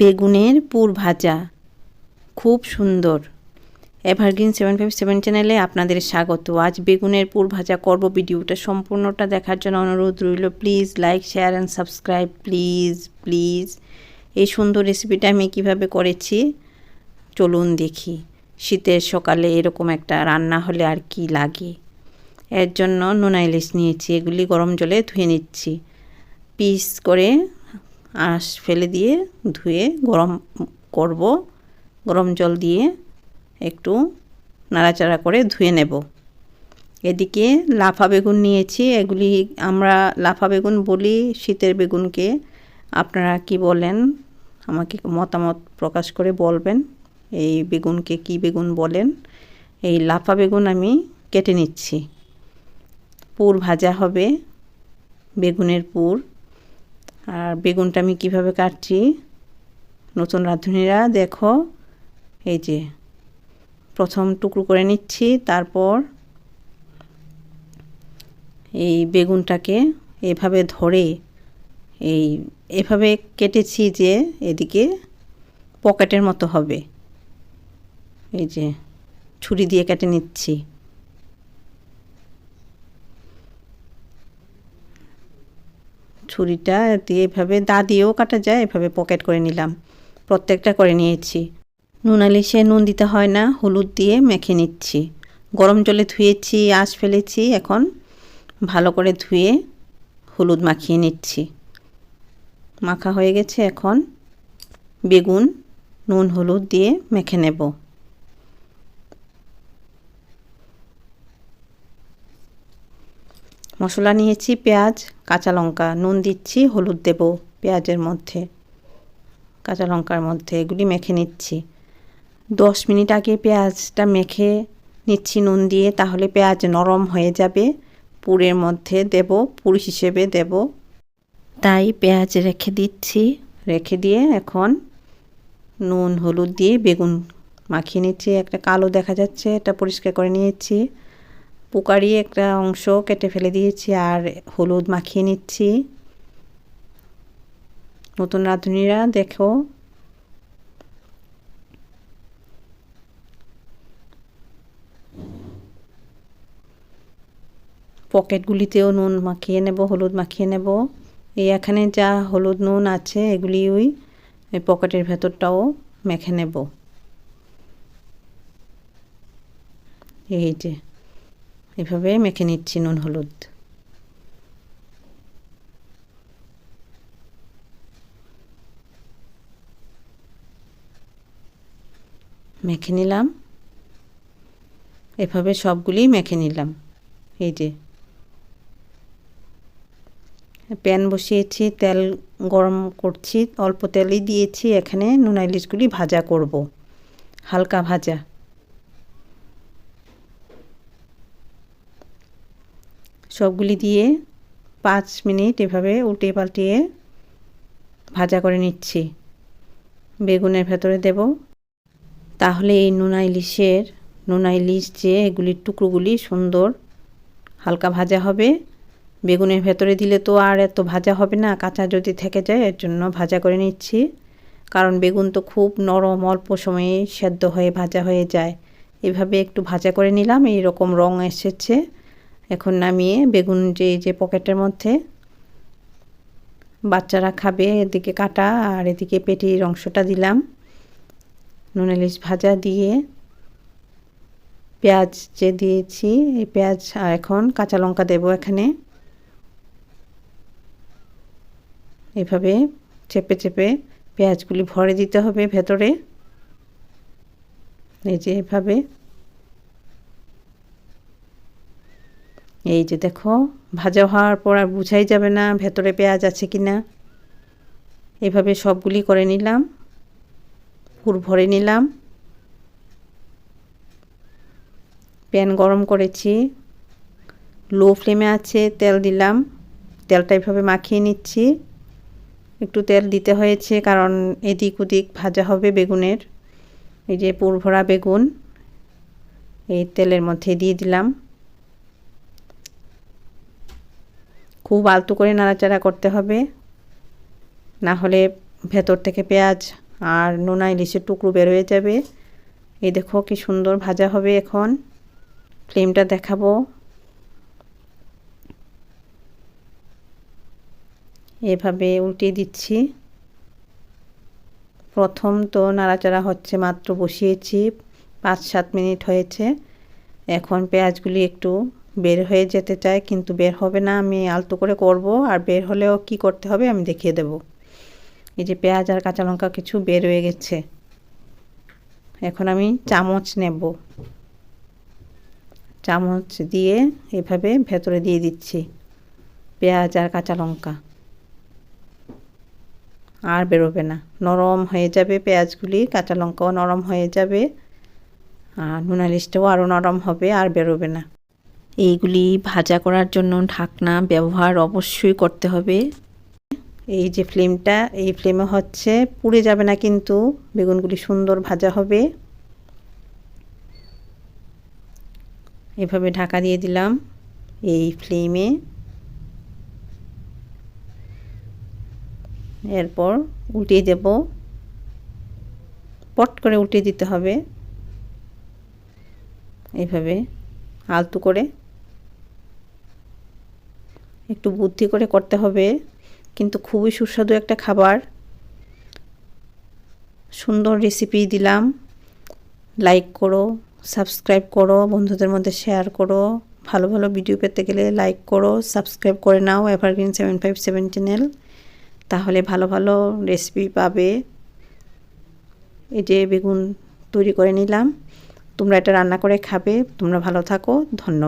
বেগুনের পুর ভাজা। খুব সুন্দর। এভারগ্রিন সেভেন ফাইভ সেভেন চ্যানেলে আপনাদের স্বাগত। আজ বেগুনের পুর ভাজা করব। ভিডিওটা সম্পূর্ণটা দেখার জন্য অনুরোধ রইল। Please like share and subscribe please please এই সুন্দর রেসিপিটা আমি কীভাবে করেছি? চলুন দেখি। শীতের সকালে এরকম একটা রান্না হলে আর কি লাগে? এর জন্য নোনা ইলিশ নিয়েছি। এগুলি গরম জলে ধুয়ে নিচ্ছি। পিস করে আঁশ ফেলে দিয়ে ধুয়ে গরম করব। গরম জল দিয়ে একটু নাড়াচাড়া করে ধুয়ে নেব। এদিকে লাফা বেগুন নিয়েছি। এগুলি আমরা লাফা বেগুন বলি, শীতের বেগুনকে। আপনারা কি বলেন? আমাকে মতামত প্রকাশ করে বলবেন, এই বেগুনকে কি বেগুন বলেন? এই লাফা বেগুন আমি কেটে নিচ্ছি। পুর ভাজা হবে, বেগুনের পুর। আর বেগুনটা আমি কীভাবে কাটছি? নতুন রাঁধুনিরা, দেখো। এই যে, প্রথম টুকরো করে নিচ্ছি, তারপর এই বেগুনটাকে এভাবে ধরে, এই, এভাবে কেটেছি যে এদিকে পকেটের মতো হবে। এই যে, ছুরি দিয়ে কেটে নিচ্ছি। ছুরিটা দিয়ে এভাবে দা দিয়েও কাটা যায়, এভাবে পকেট করে নিলাম। প্রত্যেকটা করে নিয়েছি। নুন আলিশে নুন দিতে হয় না, হলুদ দিয়ে মেখে নিচ্ছি। গরম জলে ধুয়েছি, আঁশ ফেলেছি, এখন ভালো করে ধুয়ে হলুদ মাখিয়ে নিচ্ছি। মাখা হয়ে গেছে, এখন বেগুন, নুন, হলুদ দিয়ে মেখে নেব। মশলা নিয়েছি, পেঁয়াজ, কাঁচা লঙ্কা, নুন দিচ্ছি, হলুদ দেব পেঁয়াজের মধ্যে, কাঁচা লঙ্কার মধ্যে এগুলি মেখে নিচ্ছি। দশ মিনিট আগে পেঁয়াজটা মেখে নিচ্ছি নুন দিয়ে, তাহলে পেঁয়াজ নরম হয়ে যাবে, পুরের মধ্যে দেব, পুর হিসেবে দেব। তাই পেঁয়াজ রেখে দিচ্ছি, রেখে দিয়ে এখন নুন, হলুদ দিয়ে বেগুন মাখিয়ে নিচ্ছি। একটা কালো দেখা যাচ্ছে, এটা পরিষ্কার করে নিয়েছি। পোকারি একটা অংশ কেটে ফেলে দিয়েছি আর হলুদ মাখিয়ে নিচ্ছি। নতুন রাঁধুনিরা, দেখো। পকেটগুলিতেও নুন মাখিয়ে নেব, হলুদ মাখিয়ে নেব। এই এখানে যা হলুদ নুন আছে এগুলি ওই পকেটের ভেতরটাও মেখে নেব। এই যে এভাবে মেখে নিচ্ছি নুন, হলুদ। মেখে নিলাম। এভাবে সবগুলি মেখে নিলাম। এই যে। প্যান বসিয়েছি, তেল গরম করছি, অল্প তেলই দিয়েছি, এখানে নুন ইলিশগুলি ভাজা করব। হালকা ভাজা। সবগুলি দিয়ে পাঁচ মিনিট এভাবে উল্টে পাল্টিয়ে ভাজা করে নিচ্ছি। বেগুনের ভেতরে দেব। তাহলে এই নুনা ইলিশের, নোনা ইলিশ যে এগুলির টুকরোগুলি সুন্দর হালকা ভাজা হবে। বেগুনের ভেতরে দিলে তো আর এত ভাজা হবে না, কাঁচা যদি থেকে যায়, এর জন্য ভাজা করে নিচ্ছি। কারণ বেগুন তো খুব নরম, অল্প সময়ে সেদ্ধ হয়ে, ভাজা হয়ে যায়। এভাবে একটু ভাজা করে নিলাম এই রকম রং এসেছে। এখন নামিয়ে বেগুন যে যে পকেটের মধ্যে বাচ্চারা খাবে, এদিকে কাটা আর এদিকে পেটির অংশটা দিলাম। নুন ইলিশ ভাজা দিয়ে পেঁয়াজ যে দিয়েছি, এই পেঁয়াজ আর এখন কাঁচা লঙ্কা দেবো এখানে। এভাবে চেপে চেপে পেঁয়াজগুলি ভরে দিতে হবে ভেতরে। এই যে এভাবে এই যে দেখো, ভাজা হওয়ার পর আর বুঝাই যাবে না ভেতরে পেঁয়াজ আছে কি না এভাবে সবগুলি করে নিলাম, পুর ভরে নিলাম। প্যান গরম করেছি, লো ফ্লেমে আছে, তেল দিলাম। তেলটা এভাবে মাখিয়ে নিচ্ছি। একটু তেল দিতে হয়েছে কারণ এদিক ওদিক ভাজা হবে বেগুনের। এই যে পুর ভরা বেগুন, এই তেলের মধ্যে দিয়ে দিলাম। খুব আলতো করে নাড়াচাড়া করতে হবে। না হলে ভেতর থেকে পেঁয়াজ আর নোনা ইলিশের টুকরো বের হয়ে যাবে। এই দেখো কি সুন্দর ভাজা হবে এখন। ফ্লেমটা দেখাবো। এভাবে উল্টে দিচ্ছি। প্রথম তো নাড়াচাড়া হচ্ছে মাত্র বসিয়েছি। পাঁচ সাত মিনিট হয়েছে। এখন পেঁয়াজগুলি একটু বের হয়ে যেতে চায়, কিন্তু বের হবে না, আমি আলতো করে করব, আর বের হলেও কি করতে হবে আমি দেখিয়ে দেব। এই যে পেঁয়াজ আর কাঁচা লঙ্কা কিছু বের হয়ে গেছে। এখন আমি চামচ নেব। চামচ দিয়ে এভাবে ভেতরে দিয়ে দিচ্ছি পেঁয়াজ আর কাঁচা লঙ্কা। আর বেরোবে না। নরম হয়ে যাবে পেঁয়াজগুলি, কাঁচা লঙ্কাও নরম হয়ে যাবে, আর নুনালিশটাও আরও নরম হবে, আর বেরোবে না। এইগুলি ভাজা করার জন্য ঢাকনা ব্যবহার অবশ্যই করতে হবে। এই যে ফ্লেমটা, এই ফ্লেমে হচ্ছে পুড়ে যাবে না কিন্তু বেগুনগুলি সুন্দর ভাজা হবে। এভাবে ঢাকা দিয়ে দিলাম এই ফ্লেমে। এরপর উল্টিয়ে দেব। পট করে উল্টিয়ে দিতে হবে। এইভাবে আলতু করে একটু বুদ্ধি করে করতে হবে। কিন্তু খুবই সুস্বাদু একটা খাবার। সুন্দর রেসিপি দিলাম। লাইক করো সাবস্ক্রাইব করো, বন্ধুদের মধ্যে শেয়ার করো। ভালো ভালো ভিডিও পেতে গেলে লাইক করো সাবস্ক্রাইব করে নাও evergreen seven five seven channel তাহলে ভালো ভালো রেসিপি পাবে। এই যে বেগুন তৈরি করে নিলাম। তোমরা এটা রান্না করে খাবে। তোমরা ভালো থাকো। ধন্যবাদ।